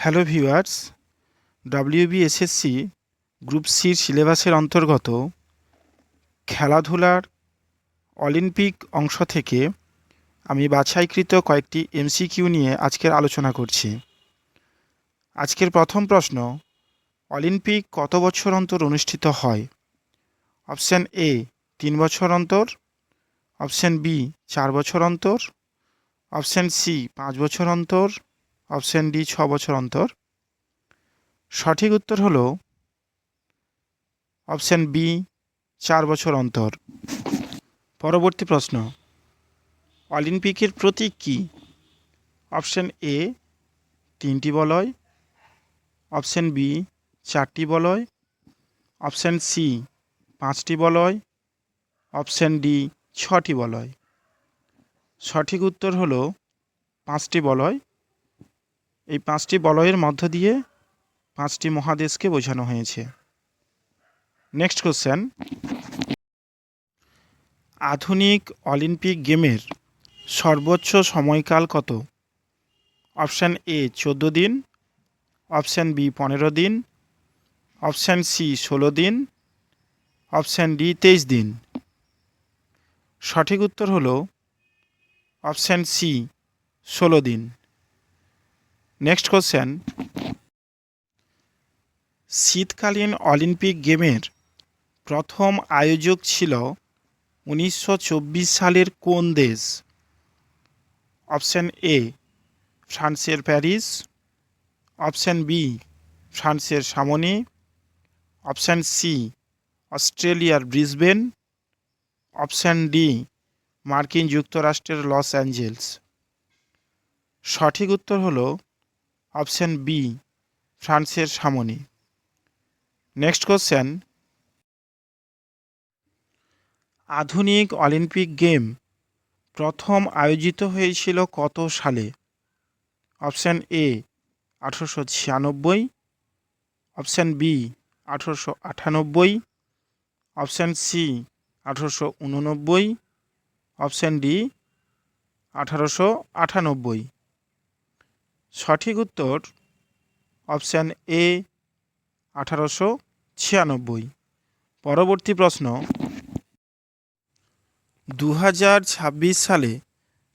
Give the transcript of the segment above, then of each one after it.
Hello viewers WB SSC group সির সিলেবাসের অন্তর্গত খেলাধুলার অলিম্পিক অংশ থেকে আমি বাছাইকৃত কয়েকটি এমসিকিউ নিয়ে আজকের আলোচনা করছি। আজকের প্রথম প্রশ্ন, অলিম্পিক কত বছর অন্তর অনুষ্ঠিত হয়? অপশান এ তিন বছর অন্তর। অপশান বি চার বছর অন্তর। অপশান সি পাঁচ বছর অন্তর। অপশান ডি, ছ বছর অন্তর। সঠিক উত্তর হলো অপশান বি, চার বছর অন্তর। পরবর্তী প্রশ্ন, অলিম্পিকের প্রতীক কী? অপশান এ, তিনটি বলয়। অপশান বি, চারটি বলয়। অপশান সি, পাঁচটি বলয়। অপশান ডি, ছটি বলয়। সঠিক উত্তর হলো পাঁচটি বলয়। এই পাঁচটি বলয়ের মধ্য দিয়ে পাঁচটি মহাদেশকে বোঝানো হয়েছে। নেক্সট কোশ্চেন আধুনিক অলিম্পিক গেমের সর্বোচ্চ সময়কাল কত? অপশান এ চোদ্দ দিন। অপশান বি পনেরো দিন। অপশান সি ষোলো দিন। অপশান ডি তেইশ দিন। সঠিক উত্তর হলো অপশান সি ষোলো দিন। নেক্সট কোশ্চেন শীতকালীন অলিম্পিক গেমের প্রথম আয়োজক ছিল উনিশশো চব্বিশ সালের কোন দেশ? অপশান এ, ফ্রান্সের প্যারিস। অপশান বি, ফ্রান্সের সামনে। অপশান সি, অস্ট্রেলিয়ার ব্রিসবেন। অপশান ডি, মার্কিন যুক্তরাষ্ট্রের লস অ্যাঞ্জেলস। সঠিক উত্তর হলো অপশান বি, ফ্রান্সের সামনে। Next question. আধুনিক অলিম্পিক গেম প্রথম আয়োজিত হয়েছিল কত সালে? অপশান এ, আঠারোশো ছিয়ানব্বই। অপশান বি, আঠারোশো আটানব্বই। অপশান সি, আঠারোশো উননব্বই। অপশান ডি, আঠারোশো আটানব্বই। সঠিক উত্তর অপশান এ, আঠারোশো ছিয়ানব্বই। পরবর্তী প্রশ্ন দু সালে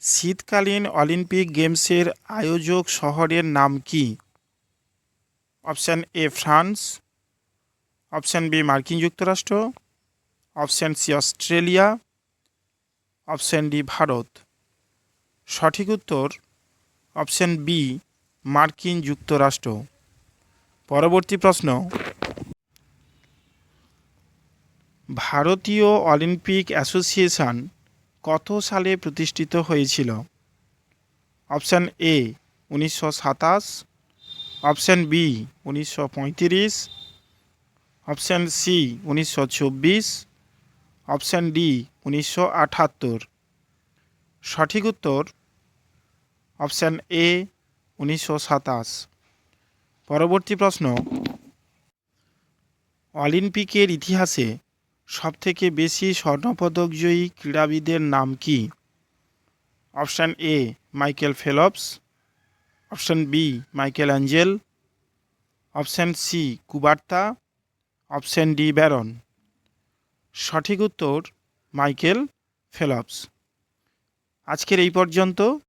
শীতকালীন অলিম্পিক গেমসের আয়োজক শহরের নাম কি? Option A, France. Option B, মার্কিন যুক্তরাষ্ট্র। Option C, Australia. Option D, Bharat. সঠিক উত্তর অপশান বি, মার্কিন যুক্তরাষ্ট্র। পরবর্তী প্রশ্ন। ভারতীয় অলিম্পিক অ্যাসোসিয়েশন কত সালে প্রতিষ্ঠিত হয়েছিল? অপশান এ, উনিশশো সাতাশ। অপশান বি, উনিশশো পঁয়ত্রিশ। অপশান সি, উনিশশো চব্বিশ। অপশান ডি, উনিশশো আটাত্তর। সঠিক উত্তর অপশান এ, উনিশশো সাতাশ। পরবর্তী প্রশ্ন, অলিম্পিকের ইতিহাসে সবথেকে বেশি স্বর্ণপদকজয়ী ক্রীড়াবিদের নাম কি? Option A, Michael Phelps. Option B, Michael Angel. Option C, Coubertin. Option D, Baron. সঠিক উত্তর, মাইকেল ফেলপস। আজকের এই পর্যন্ত।